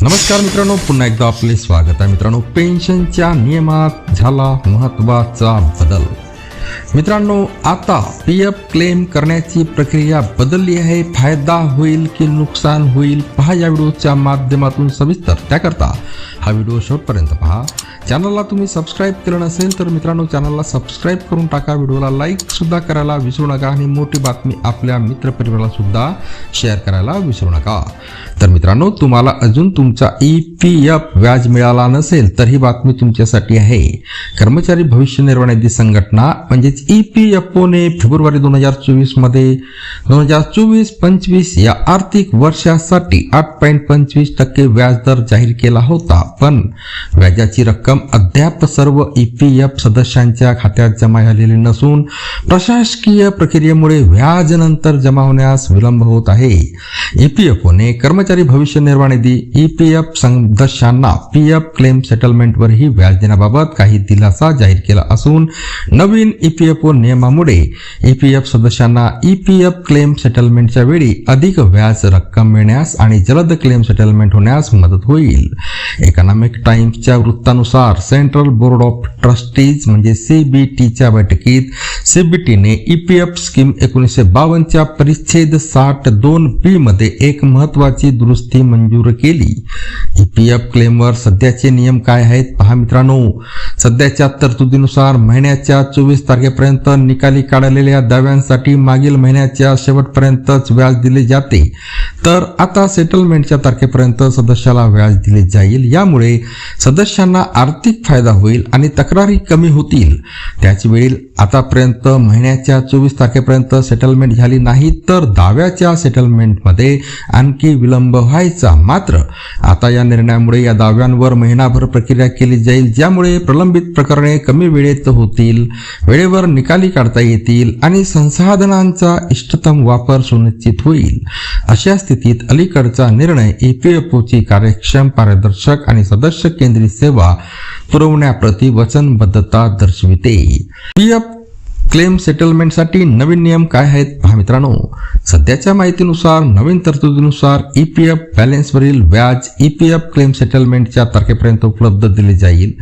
नमस्कार मित्रांनो पुन्हा एकदा आपले स्वागत आहे. मित्रांनो पेन्शनच्या नियमात झाला महत्त्वाचा बदल. मित्रांनो आता पी एफ क्लेम करण्याची प्रक्रिया बदलली आहे. फायदा होईल की नुकसान होईल? पहा या व्हिडिओच्या माध्यमातून सविस्तर. त्याकरता हा व्हिडिओ शेवटपर्यंत पहा. चॅनलला तुम्ही सबस्क्राईब केलं नसेल तर मित्रांनो चॅनलला सबस्क्राईब करून टाका. व्हिडिओला लाईक सुद्धा करायला विसरू नका आणि मोठी बातमी आपल्या मित्रपरिवाराला सुद्धा शेअर करायला विसरू नका. तर मित्रांनो तुम्हाला अजून तुमचा ई पी एफ व्याज मिळाला नसेल तर ही बातमी तुमच्यासाठी आहे. कर्मचारी भविष्य निर्वाह निधी संघटना म्हणजेच ई पी एफ ओने फेब्रुवारी दोन हजार चोवीसमध्ये दोन हजार चोवीस पंचवीस या आर्थिक वर्षासाठी आठ पॉईंट पंचवीस टक्के व्याजदर जाहीर केला होता. पण व्याजाची रक्कम अद्याप सर्व ई पी एफ सदस्यांच्या खात्यात जमा झालेली नसून प्रशासकीय प्रक्रियेमुळे व्याज नंतर जमा होण्यास विलंब होत आहे. ई पी एफ ओने कर्मचारी भविष्य निर्वाह निधी ई पी एफ सदस्यांना पी एफ क्लेम सेटलमेंटवरही व्याज देण्याबाबत काही दिलासा जाहीर केला असून नवीन ई पी एफ ओ नियमामुळे ई पी एफ सदस्यांना ई पी एफ क्लेम सेटलमेंटच्या वेळी अधिक व्याज रक्कम मिळण्यास आणि जलद क्लेम सेटलमेंट होण्यास मदत होईल. इकॉनॉमिक टाइम्सच्या वृत्तानुसार सेंट्रल बोर्ड ऑफ ट्रस्टीज म्हणजे सी बी टीच्या बैठकीत सीबीटीने ई पी एफ स्कीम एकोणीसशे बावन्नच्या परिच्छेद साठ दोन बी मध्ये एक महत्वाची दुरुस्ती मंजूर केली. ई पी एफ क्लेमवर सध्याचे नियम काय आहेत पहा मित्रांनो. सध्याच्या तरतुदीनुसार महिन्याच्या चोवीस तारखेपर्यंत निकाली काढलेल्या दाव्यांसाठी मागील महिन्याच्या शेवटपर्यंतच व्याज दिले जाते. तर आता सेटलमेंटच्या तारखेपर्यंत सदस्याला व्याज दिले जाईल. यामुळे सदस्यांना आर्थिक फायदा होईल आणि तक्रारी कमी होतील. त्याच वेळी आतापर्यंत महिन्याच्या चोवीस तारखेपर्यंत सेटलमेंट झाली नाही तर दाव्याच्या सेटलमेंटमध्ये आणखी विलंब व्हायचा. मात्र आता या निर्णयामुळे या दाव्यांवर महिनाभर प्रक्रिया केली जाईल ज्यामुळे प्रलंबित प्रकरणे कमी वेळेत होतील वेळेवर निकाली काढता येतील आणि संसाधनांचा इष्टतम वापर सुनिश्चित होईल. अशा स्थितीत अलीकडचा निर्णय ईपीएफओची कार्यक्षम पारदर्शक आणि सदस्य केंद्रित सेवा पुरवण्याप्रती वचनबद्धता दर्शविते. पी एफ क्लेम सेटलमेंटसाठी नवीन नियम काय आहेत पहा मित्रांनो. सध्याच्या माहितीनुसार नवीन तरतुदीनुसार ई पी एफ बॅलेन्सवरील व्याज ई पी एफ क्लेम सेटलमेंटच्या तारखेपर्यंत उपलब्ध दिले जाईल.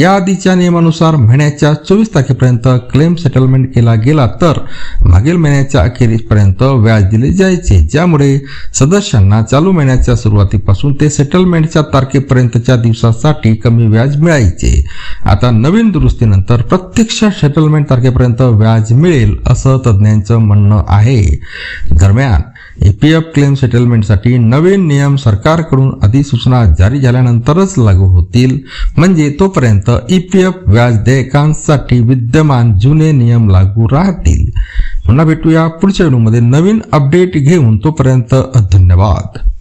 या आधीच्या नियमानुसार महिन्याच्या चोवीस तारखेपर्यंत क्लेम सेटलमेंट केला गेला तर मागील महिन्याच्या अखेरीपर्यंत व्याज दिले जायचे. ज्यामुळे सदस्यांना चालू महिन्याच्या सुरुवातीपासून ते सेटलमेंटच्या तारखेपर्यंतच्या दिवसासाठी कमी व्याज मिळायचे. आता नवीन दुरुस्तीनंतर प्रत्यक्ष सेटलमेंट तारखेपर्यंत व्याज मिळेल असं तज्ज्ञांचं म्हणणं आहे. दरम्यान एपीएफ क्लेम सेटलमेंटसाठी नवीन नियम सरकारकडून अधिसूचना जारी झाल्यानंतरच लागू होतील. म्हणजे तोपर्यंत ईपीएफ व्याज देयकांसाठी विद्यमान जुने नियम लागू राहतील. पुन्हा भेटूया पुढच्या व्हिडिओमध्ये नवीन अपडेट घेऊन तोपर्यंत धन्यवाद.